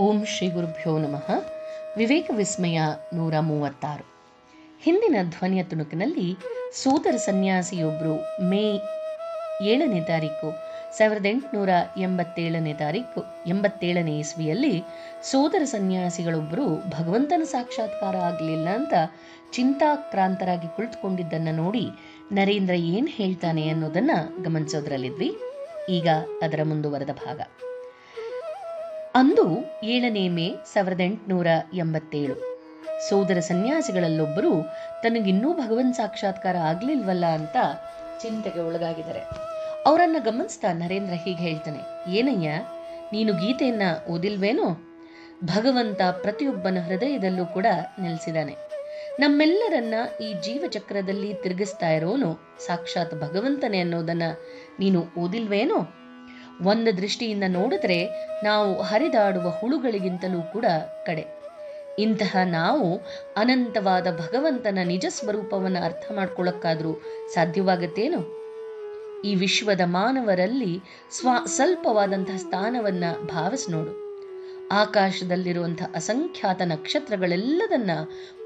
ಓಂ ಶ್ರೀ ಗುರುಭ್ಯೋ ನಮಃ. ವಿವೇಕ ವಿಸ್ಮಯ ನೂರ ಮೂವತ್ತಾರು. ಹಿಂದಿನ ಧ್ವನಿಯ ತುಣುಕಿನಲ್ಲಿ ಸೋದರ ಸನ್ಯಾಸಿಯೊಬ್ಬರು ಮೇ ಏಳನೇ ತಾರೀಕು, ಸಾವಿರದ ಎಂಟುನೂರ ಎಂಬತ್ತೇಳನೇ ತಾರೀಕು, ಎಂಬತ್ತೇಳನೇ ಇಸ್ವಿಯಲ್ಲಿ ಸೋದರ ಸನ್ಯಾಸಿಗಳೊಬ್ಬರು ಭಗವಂತನ ಸಾಕ್ಷಾತ್ಕಾರ ಆಗಲಿಲ್ಲ ಅಂತ ಚಿಂತಾಕ್ರಾಂತರಾಗಿ ಕುಳಿತುಕೊಂಡಿದ್ದನ್ನು ನೋಡಿ ನರೇಂದ್ರ ಏನು ಹೇಳ್ತಾನೆ ಅನ್ನೋದನ್ನ ಗಮನಿಸೋದ್ರಲ್ಲಿದ್ವಿ. ಈಗ ಅದರ ಮುಂದುವರೆದ ಭಾಗ. ಅಂದು ಏಳನೇ ಮೇ ಸಾವಿರದ ಎಂಟುನೂರ ಎಂಬತ್ತೇಳು. ಸೋದರ ಸನ್ಯಾಸಿಗಳಲ್ಲೊಬ್ಬರು ತನಗಿನ್ನೂ ಭಗವನ್ ಸಾಕ್ಷಾತ್ಕಾರ ಆಗ್ಲಿಲ್ವಲ್ಲ ಅಂತ ಚಿಂತೆಗೆ ಒಳಗಾಗಿದ್ದಾರೆ. ಅವರನ್ನ ಗಮನಿಸ್ತಾ ನರೇಂದ್ರ ಹೀಗೆ ಹೇಳ್ತಾನೆ, ಏನಯ್ಯ, ನೀನು ಗೀತೆಯನ್ನ ಓದಿಲ್ವೇನೋ? ಭಗವಂತ ಪ್ರತಿಯೊಬ್ಬನ ಹೃದಯದಲ್ಲೂ ಕೂಡ ನೆಲೆಸಿದಾನೆ ನಮ್ಮೆಲ್ಲರನ್ನ ಈ ಜೀವಚಕ್ರದಲ್ಲಿ ತಿರುಗಿಸ್ತಾ ಇರೋನು, ಸಾಕ್ಷಾತ್ ಭಗವಂತನೇ ಅನ್ನೋದನ್ನ ನೀನು ಓದಿಲ್ವೇನೋ? ಒಂದು ದೃಷ್ಟಿಯಿಂದ ನೋಡಿದ್ರೆ ನಾವು ಹರಿದಾಡುವ ಹುಳುಗಳಿಗಿಂತಲೂ ಕೂಡ ಕಡೆ. ಇಂತಹ ನಾವು ಅನಂತವಾದ ಭಗವಂತನ ನಿಜ ಸ್ವರೂಪವನ್ನು ಅರ್ಥ ಮಾಡ್ಕೊಳ್ಳೋಕ್ಕಾದರೂ ಸಾಧ್ಯವಾಗತ್ತೇನು? ಈ ವಿಶ್ವದ ಮಾನವರಲ್ಲಿ ಸ್ವ ಸ್ವಲ್ಪವಾದಂತಹ ಸ್ಥಾನವನ್ನ ಭಾವಿಸಿ ನೋಡು. ಆಕಾಶದಲ್ಲಿರುವಂತಹ ಅಸಂಖ್ಯಾತ ನಕ್ಷತ್ರಗಳೆಲ್ಲದನ್ನ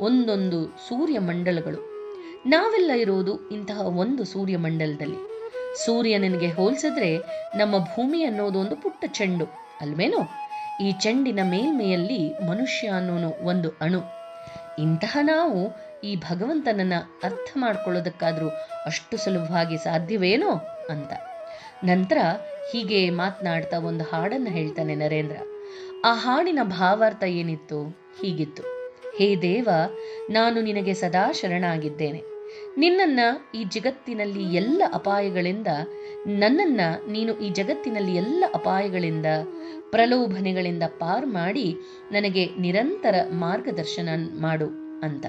ಒಂದೊಂದು ಸೂರ್ಯಮಂಡಲಗಳು. ನಾವೆಲ್ಲ ಇರೋದು ಇಂತಹ ಒಂದು ಸೂರ್ಯ ಮಂಡಲದಲ್ಲಿ ಸೂರ್ಯನಿಗೆ ಹೋಲಿಸಿದ್ರೆ ನಮ್ಮ ಭೂಮಿ ಅನ್ನೋದು ಒಂದು ಪುಟ್ಟ ಚೆಂಡು, ಅಲ್ವೇನೋ? ಈ ಚೆಂಡಿನ ಮೇಲ್ಮೆಯಲ್ಲಿ ಮನುಷ್ಯ ಅನ್ನೋನು ಒಂದು ಅಣು. ಇಂತಹ ನಾವು ಈ ಭಗವಂತನನ್ನ ಅರ್ಥ ಮಾಡ್ಕೊಳ್ಳೋದಕ್ಕಾದ್ರೂ ಅಷ್ಟು ಸುಲಭವಾಗಿ ಸಾಧ್ಯವೇನೋ ಅಂತ. ನಂತರ ಹೀಗೆ ಮಾತನಾಡ್ತಾ ಒಂದು ಹಾಡನ್ನ ಹೇಳ್ತಾನೆ ನರೇಂದ್ರ. ಆ ಹಾಡಿನ ಭಾವಾರ್ಥ ಏನಿತ್ತು? ಹೀಗಿತ್ತು. ಹೇ ದೇವ, ನಾನು ನಿನಗೆ ಸದಾ ಶರಣಾಗಿದ್ದೇನೆ. ನಿನ್ನನ್ನ ಈ ಜಗತ್ತಿನಲ್ಲಿ ಎಲ್ಲ ಅಪಾಯಗಳಿಂದ, ನನ್ನನ್ನ ನೀನು ಈ ಜಗತ್ತಿನಲ್ಲಿ ಎಲ್ಲ ಅಪಾಯಗಳಿಂದ, ಪ್ರಲೋಭನೆಗಳಿಂದ ಪಾರ್ ಮಾಡಿ ನನಗೆ ನಿರಂತರ ಮಾರ್ಗದರ್ಶನ ಮಾಡು ಅಂತ.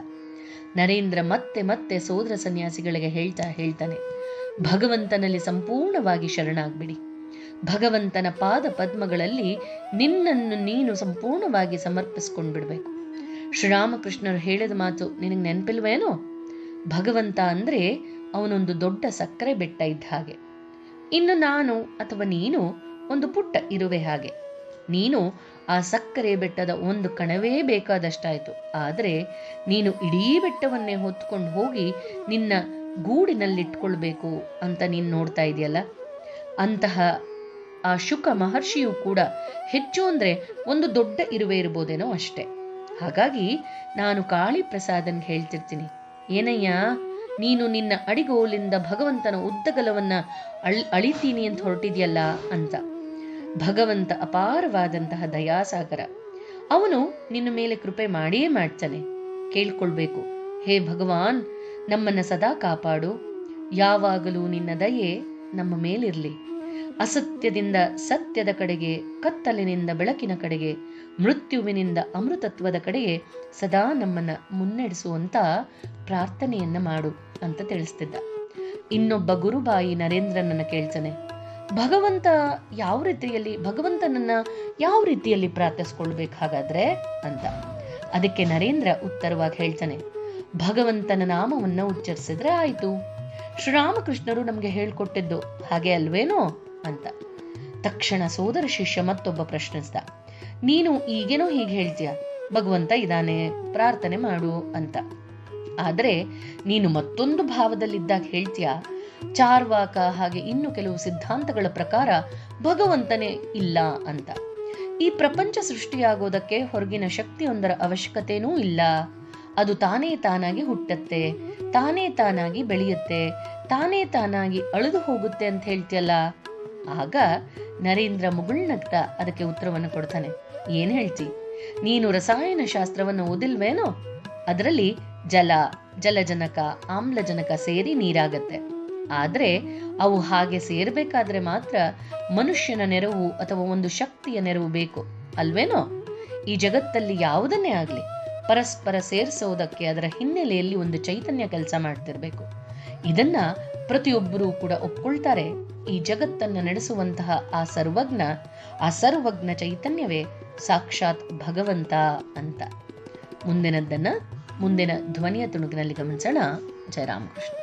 ನರೇಂದ್ರ ಮತ್ತೆ ಮತ್ತೆ ಸೋದರ ಸನ್ಯಾಸಿಗಳಿಗೆ ಹೇಳ್ತಾ ಹೇಳ್ತಾನೆ, ಭಗವಂತನಲ್ಲಿ ಸಂಪೂರ್ಣವಾಗಿ ಶರಣಾಗ್ಬಿಡಿ. ಭಗವಂತನ ಪಾದ ಪದ್ಮಗಳಲ್ಲಿ ನಿನ್ನನ್ನು ನೀನು ಸಂಪೂರ್ಣವಾಗಿ ಸಮರ್ಪಿಸ್ಕೊಂಡ್ಬಿಡ್ಬೇಕು. ಶ್ರೀರಾಮಕೃಷ್ಣರು ಹೇಳಿದ ಮಾತು ನಿನಗೆ ನೆನಪಿಲ್ವೇನೋ? ಭಗವಂತ ಅಂದರೆ ಅವನೊಂದು ದೊಡ್ಡ ಸಕ್ಕರೆ ಬೆಟ್ಟ ಇದ್ದ ಹಾಗೆ. ಇನ್ನು ನಾನು ಅಥವಾ ನೀನು ಒಂದು ಪುಟ್ಟ ಇರುವೆ ಹಾಗೆ. ನೀನು ಆ ಸಕ್ಕರೆ ಬೆಟ್ಟದ ಒಂದು ಕಣವೇ ಬೇಕಾದಷ್ಟಾಯಿತು. ಆದರೆ ನೀನು ಇಡೀ ಬೆಟ್ಟವನ್ನೇ ಹೊತ್ಕೊಂಡು ಹೋಗಿ ನಿನ್ನ ಗೂಡಿನಲ್ಲಿಟ್ಕೊಳ್ಬೇಕು ಅಂತ ನೀನು ನೋಡ್ತಾ ಇದೆಯಲ್ಲ? ಅಂತಹ ಆ ಶುಕ ಮಹರ್ಷಿಯು ಕೂಡ ಹೆಚ್ಚು ಅಂದರೆ ಒಂದು ದೊಡ್ಡ ಇರುವೆ ಇರ್ಬೋದೇನೋ ಅಷ್ಟೆ. ಹಾಗಾಗಿ ನಾನು ಕಾಳಿ ಪ್ರಸಾದನ್ ಹೇಳ್ತಿರ್ತೀನಿ. ಏನಯ್ಯ, ನೀನು ನಿನ್ನ ಅಡಿಗೋಲಿಂದ ಭಗವಂತನ ಉದ್ದಗಲವನ್ನು ಅಳ್, ಅಳಿತೀನಿ ಅಂತ ಹೊರಟಿದ್ಯಲ್ಲ ಅಂತ. ಭಗವಂತ ಅಪಾರವಾದಂತಹ ದಯಾಸಾಗರ. ಅವನು ನಿನ್ನ ಮೇಲೆ ಕೃಪೆ ಮಾಡಿಯೇ ಮಾಡ್ತಾನೆ. ಕೇಳ್ಕೊಳ್ಬೇಕು. ಹೇ ಭಗವಾನ್, ನಮ್ಮನ್ನ ಸದಾ ಕಾಪಾಡು. ಯಾವಾಗಲೂ ನಿನ್ನ ದಯೆ ನಮ್ಮ ಮೇಲಿರ್ಲಿ. ಅಸತ್ಯದಿಂದ ಸತ್ಯದ ಕಡೆಗೆ, ಕತ್ತಲಿನಿಂದ ಬೆಳಕಿನ ಕಡೆಗೆ, ಮೃತ್ಯುವಿನಿಂದ ಅಮೃತತ್ವದ ಕಡೆಗೆ ಸದಾ ನಮ್ಮನ್ನ ಮುನ್ನಡೆಸುವಂತ ಪ್ರಾರ್ಥನೆಯನ್ನ ಮಾಡು ಅಂತ ತಿಳಿಸ್ತಿದ್ದ. ಇನ್ನೊಬ್ಬ ಗುರುಬಾಯಿ ನರೇಂದ್ರನನ್ನ ಕೇಳ್ತಾನೆ. ಭಗವಂತ ಯಾವ ರೀತಿಯಲ್ಲಿ, ಭಗವಂತನನ್ನ ಯಾವ ರೀತಿಯಲ್ಲಿ ಪ್ರಾರ್ಥಿಸ್ಕೊಳ್ಬೇಕು ಹಾಗಾದ್ರೆ ಅಂತ. ಅದಕ್ಕೆ ನರೇಂದ್ರ ಉತ್ತರವಾಗಿ ಹೇಳ್ತಾನೆ. ಭಗವಂತನ ನಾಮವನ್ನ ಉಚ್ಚರಿಸಿದ್ರೆ ಆಯ್ತು. ಶ್ರೀರಾಮಕೃಷ್ಣರು ನಮಗೆ ಹೇಳ್ಕೊಟ್ಟಿದ್ದು ಹಾಗೆ ಅಲ್ವೇನೋ? ಅಂತ. ತಕ್ಷಣ ಸೋದರ ಶಿಷ್ಯ ಮತ್ತೊಬ್ಬ ಪ್ರಶ್ನಿಸ್ದ, ನೀನು ಈಗೇನೋ ಹೀಗೆ ಹೇಳ್ತೀಯ? ಭಗವಂತ ಇದ್ದಾನೆ ಪ್ರಾರ್ಥನೆ ಮಾಡು ಅಂತ. ಆದರೆ ನೀನು ಮತ್ತೊಂದು ಭಾವದಲ್ಲಿದ್ದಾಗ ಹೇಳ್ತೀಯ? ಚಾರ್ವಾಕ ಹಾಗೆ ಇನ್ನು ಕೆಲವು ಸಿದ್ಧಾಂತಗಳ ಪ್ರಕಾರ ಭಗವಂತನೇ ಇಲ್ಲ ಅಂತ. ಈ ಪ್ರಪಂಚ ಸೃಷ್ಟಿಯಾಗೋದಕ್ಕೆ ಹೊರಗಿನ ಶಕ್ತಿಯೊಂದರ ಅವಶ್ಯಕತೆನೂ ಇಲ್ಲ. ಅದು ತಾನೇ ತಾನಾಗಿ ಹುಟ್ಟತ್ತೆ, ತಾನೇ ತಾನಾಗಿ ಬೆಳೆಯುತ್ತೆ, ತಾನೇ ತಾನಾಗಿ ಅಳಿದು ಹೋಗುತ್ತೆ ಅಂತ ಹೇಳ್ತಿಯಲ್ಲ? ಆಗ ನರೇಂದ್ರ ಮುಗುಳ್ನಗ್ತ ಅದಕ್ಕೆ ಉತ್ತರವನ್ನು ಕೊಡ್ತಾನೆ. ಏನ್ ಹೇಳ್ತಿ? ನೀನು ರಸಾಯನ ಶಾಸ್ತ್ರವನ್ನು ಓದಿಲ್ವೇನೋ? ಅದರಲ್ಲಿ ಜಲ, ಜಲಜನಕ, ಆಮ್ಲಜನಕ ಸೇರಿ ನೀರಾಗತ್ತೆ. ಆದರೆ ಅವು ಹಾಗೆ ಸೇರ್ಬೇಕಾದ್ರೆ ಮಾತ್ರ ಮನುಷ್ಯನ ನೆರವು ಅಥವಾ ಒಂದು ಶಕ್ತಿಯ ನೆರವು ಬೇಕು, ಅಲ್ವೇನೋ? ಈ ಜಗತ್ತಲ್ಲಿ ಯಾವುದನ್ನೇ ಆಗಲಿ, ಪರಸ್ಪರ ಸೇರಿಸೋದಕ್ಕೆ ಅದರ ಹಿನ್ನೆಲೆಯಲ್ಲಿ ಒಂದು ಚೈತನ್ಯ ಕೆಲಸ ಮಾಡ್ತಿರ್ಬೇಕು. ಇದನ್ನ ಪ್ರತಿಯೊಬ್ಬರೂ ಕೂಡ ಒಪ್ಕೊಳ್ತಾರೆ, ಈ ಜಗತ್ತನ್ನು ನಡೆಸುವಂತಹ ಆ ಸರ್ವಜ್ಞ ಆ ಸರ್ವಜ್ಞ ಚೈತನ್ಯವೇ ಸಾಕ್ಷಾತ್ ಭಗವಂತ ಅಂತ. ಮುಂದಿನದ್ದನ್ನ, ಮುಂದಿನ ಧ್ವನಿಯ ತುಣುಕಿನಲ್ಲಿ ಗಮನಿಸೋಣ. ಜಯರಾಮಕೃಷ್ಣ.